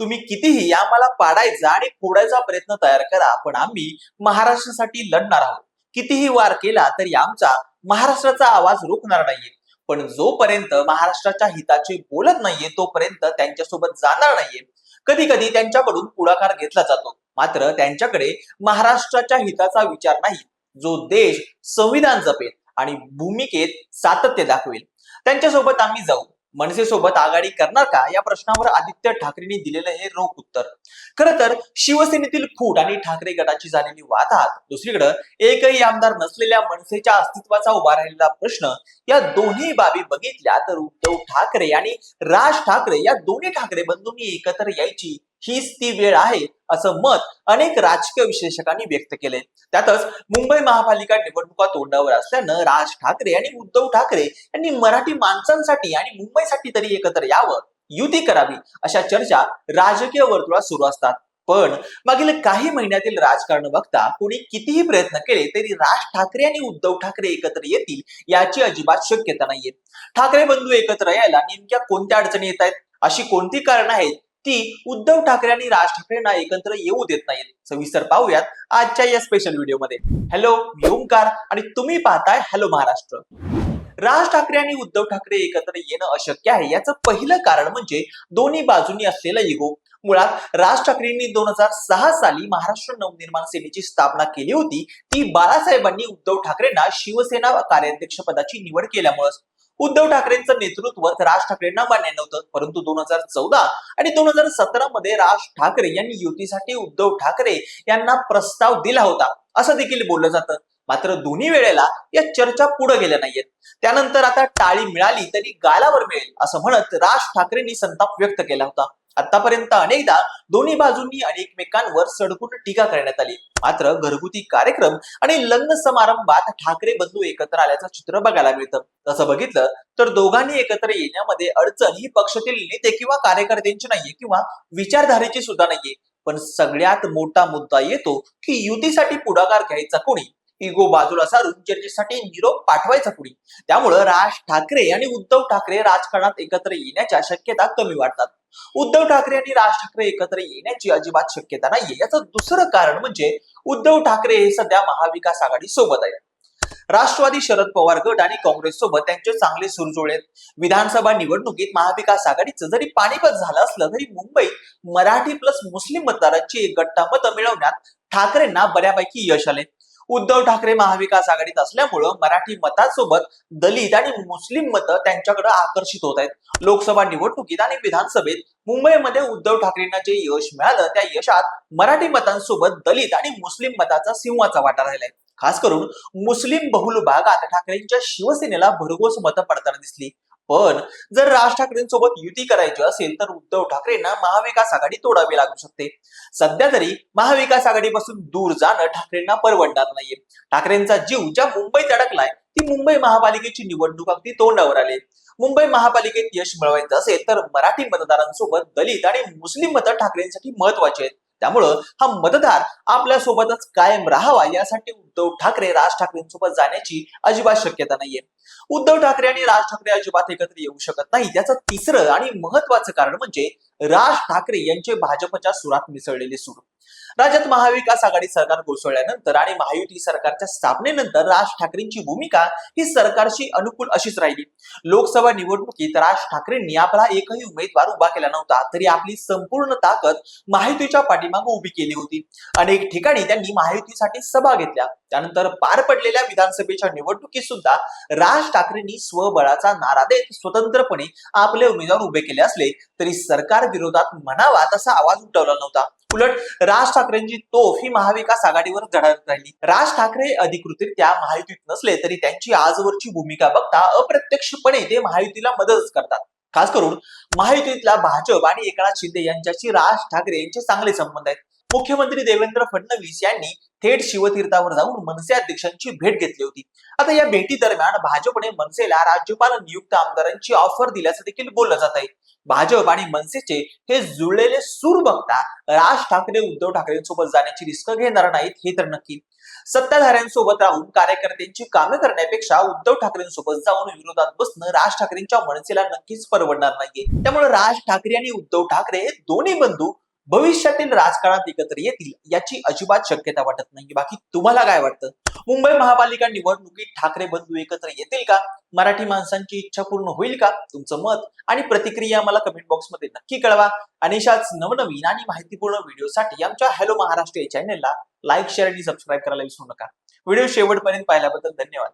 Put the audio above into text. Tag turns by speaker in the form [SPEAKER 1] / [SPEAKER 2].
[SPEAKER 1] तुम्ही कितीही आम्हाला पाडायचा आणि फोडायचा प्रयत्न तयार करा पण आम्ही महाराष्ट्रासाठी लढणार आहोत. कितीही वार केला तरी आमचा महाराष्ट्राचा आवाज रोखणार नाहीये. पण जोपर्यंत महाराष्ट्राच्या हिताचे बोलत नाहीये तोपर्यंत त्यांच्यासोबत जाणार नाहीये. कधी कधी त्यांच्याकडून पुढाकार घेतला जातो. मात्र त्यांच्याकडे महाराष्ट्राच्या हिताचा विचार नाही. जो देश संविधान जपेल आणि भूमिकेत सातत्य दाखवेल. त्यांच्यासोबत आम्ही जाऊ. मनसेसोबत आघाडी करणार का? या प्रश्नावर आदित्य ठाकरेंनी दिलेलं हे रोख उत्तर. खरं तर शिवसेनेतील फूट आणि ठाकरे गटाची झालेली वादात दुसरीकडे एकही आमदार नसलेल्या मनसेच्या अस्तित्वाचा उभा राहिलेला प्रश्न या दोन्ही बाबी बघितल्या तर उद्धव ठाकरे आणि राज ठाकरे या दोन्ही ठाकरे बंधूंनी एकत्र यायची हीच ती वेळ आहे असं मत अनेक राजकीय विश्लेषकांनी व्यक्त केले त्यातच मुंबई महापालिका निवडणुका तोंडावर असल्यानं राज ठाकरे आणि उद्धव ठाकरे यांनी मराठी माणसांसाठी आणि मुंबईसाठी तरी एकत्र यावं युती करावी अशा चर्चा राजकीय वर्तुळात सुरू असतात. पण मागील काही महिन्यातील राजकारण बघता कोणी कितीही प्रयत्न केले तरी राज ठाकरे आणि उद्धव ठाकरे एकत्र येतील याची अजिबात शक्यता नाहीये. ठाकरे बंधू एकत्र यायला नेमक्या कोणत्या अडचणी येत आहेत अशी कोणती कारण आहेत? ती उद्धव ठाकरे आणि राज ठाकरेंना एकत्र येऊ देत नाहीत. सविस्तर पाहूयात आजच्या या स्पेशल व्हिडिओमध्ये हॅलो मी ओंकार आणि तुम्ही पाहताय हॅलो महाराष्ट्र. राज ठाकरे आणि उद्धव ठाकरे एकत्र येणं अशक्य आहे. याचं पहिलं कारण म्हणजे दोन्ही बाजूंनी असलेला इगो मुळात राज ठाकरेंनी दोन हजार सहा साली महाराष्ट्र नवनिर्माण सेनेची स्थापना केली होती. ती बाळासाहेबांनी उद्धव ठाकरेंना शिवसेना कार्याध्यक्ष पदाची निवड केल्यामुळे उद्धव ठाकरेंचं नेतृत्व राज ठाकरेंना मान्य नव्हतं परंतु दोन हजार चौदा आणि दोन हजार सतरा मध्ये राज ठाकरे यांनी युतीसाठी उद्धव ठाकरे यांना प्रस्ताव दिला होता. असं देखील बोललं जातं. मात्र दोन्ही वेळेला या चर्चा पुढे गेल्या नाहीयेत. त्यानंतर आता टाळी मिळाली तरी गालावर मिळेल असं म्हणत राज ठाकरेंनी संताप व्यक्त केला होता. आतापर्यंत अनेकदा दोन्ही बाजूंनी अनेकमेकांवर सडकून टीका करण्यात आली. मात्र घरगुती कार्यक्रम आणि लग्न समारंभात ठाकरे बंधू एकत्र आल्याचं चित्र बघायला मिळतं. तसं बघितलं तर दोघांनी एकत्र येण्यामध्ये अडचण ही पक्षातील नेते किंवा कार्यकर्त्यांची नाहीये किंवा विचारधारेची सुद्धा नाहीये. पण सगळ्यात मोठा मुद्दा येतो की युतीसाठी पुढाकार घ्यायचा कोणी? इगो बाजूला सारून चर्चेसाठी निरोप पाठवायचा कुणी. त्यामुळं राज ठाकरे आणि उद्धव ठाकरे राजकारणात एकत्र येण्याच्या शक्यता कमी वाटतात उद्धव ठाकरे आणि राज ठाकरे एकत्र येण्याची अजिबात शक्यता नाहीये. याचं दुसरं कारण म्हणजे उद्धव ठाकरे हे सध्या महाविकास आघाडी सोबत आहे राष्ट्रवादी शरद पवार गट आणि काँग्रेस सोबत त्यांचे चांगले सुरजोळे आहेत. विधानसभा निवडणुकीत महाविकास आघाडीचं जरी पाणीपत झालं असलं तरी मुंबईत मराठी प्लस मुस्लिम मतदारांची एक गट्टा मतं मिळवण्यात ठाकरेंना बऱ्यापैकी यश आले उद्धव ठाकरे महाविकास आघाडीत असल्यामुळं मराठी मतांसोबत दलित आणि मुस्लिम मतं त्यांच्याकडे आकर्षित होत आहेत. लोकसभा निवडणुकीत आणि विधानसभेत मुंबईमध्ये उद्धव ठाकरेंना जे यश मिळालं त्या यशात मराठी मतांसोबत दलित आणि मुस्लिम मताचा सिंहाचा वाटा राहिलाय खास करून मुस्लिम बहुल भागात ठाकरेंच्या शिवसेनेला भरघोस मतं पडताना दिसली. पण जर राज ठाकरेंसोबत युती करायची असेल तर उद्धव ठाकरेंना महाविकास आघाडी तोडावी लागू शकते. सध्या तरी महाविकास आघाडीपासून दूर जाणं ठाकरेंना परवडणार नाहीये. ठाकरेंचा जीव ज्या मुंबईत अडकलाय ती मुंबई महापालिकेची निवडणूक अगदी तोंडावर आली. मुंबई महापालिकेत यश मिळवायचं असेल तर मराठी मतदारांसोबत दलित आणि मुस्लिम मतं ठाकरेंसाठी महत्वाची आहेत. त्यामुळं हा मतदार आपल्या सोबतच कायम राहावा यासाठी उद्धव ठाकरे राज ठाकरेंसोबत जाण्याची अजिबात शक्यता नाहीये. उद्धव ठाकरे आणि राज ठाकरे अजिबात एकत्र येऊ शकत नाही. त्याचं तिसरं आणि महत्वाचं कारण म्हणजे राज ठाकरे यांचे भाजपच्या सुरात मिसळलेले सूर. राज्यात महाविकास आघाडी सरकार कोसळल्यानंतर आणि महायुती सरकारच्या स्थापनेनंतर राज ठाकरेंची भूमिका ही सरकारशी अनुकूल अशीच राहिली. लोकसभा निवडणुकीत राज ठाकरेंनी आपला एकही उमेदवार उभा केला नव्हता तरी आपली संपूर्ण ताकद महायुतीच्या पाठीमागे उभी केली होती. अनेक ठिकाणी त्यांनी महायुतीसाठी सभा घेतल्या. त्यानंतर पार पडलेल्या विधानसभेच्या निवडणुकीत सुद्धा राज ठाकरेंनी स्वबळाचा नारा देत स्वतंत्रपणे आपले उमेदवार उभे केले असले तरी सरकार विरोधात म्हणावा तसा आवाज उठवला नव्हता. उलट राज ठाकरेंची तोफ ही महाविकास आघाडीवर झळाळत राहिली. राज ठाकरे अधिकृतरित्या महायुतीत नसले तरी त्यांची आजवरची भूमिका बघता अप्रत्यक्षपणे ते महायुतीला मदतच करतात. खास करून महायुतीतला भाजप आणि एकनाथ शिंदे यांच्याशी राज ठाकरे यांचे चांगले संबंध आहेत. मुख्यमंत्री देवेंद्र फडणवीस यांनी थेट शिवतीर्थावर जाऊन मनसे अध्यक्षांची भेट घेतली होती. आता या भेटी दरम्यान भाजपने मनसेला राज्यपाल नियुक्त आमदारांची ऑफर दिल्याचं देखील बोललं जात आहे. भाजप आणि मनसेचे हे जुळलेले सूर बघता राज ठाकरे उद्धव ठाकरेंसोबत जाण्याची रिस्क घेणार नाहीत हे तर नक्की. सत्ताधाऱ्यांसोबत राहून कार्यकर्त्यांची कामे करण्यापेक्षा उद्धव ठाकरेंसोबत जाऊन विरोधात बसणं राज ठाकरेंच्या मनसेला नक्कीच परवडणार नाहीये. त्यामुळे राज ठाकरे आणि उद्धव ठाकरे हे दोन्ही बंधू भविष्यातील राजकारणात एकत्र येतील याची अजिबात शक्यता वाटत नाही बाकी तुम्हाला काय वाटतं? मुंबई महापालिका निवडणुकीत ठाकरे बंधू एकत्र येतील का? मराठी माणसांची इच्छा पूर्ण होईल का? तुमचं मत आणि प्रतिक्रिया मला कमेंट बॉक्समध्ये नक्की कळवा. आणि अशाच नवनवीन आणि माहितीपूर्ण व्हिडिओसाठी आमच्या हॅलो महाराष्ट्र या चॅनलला लाईक शेअर आणि सबस्क्राईब करायला विसरू नका. व्हिडिओ शेवटपर्यंत पाहिल्याबद्दल धन्यवाद.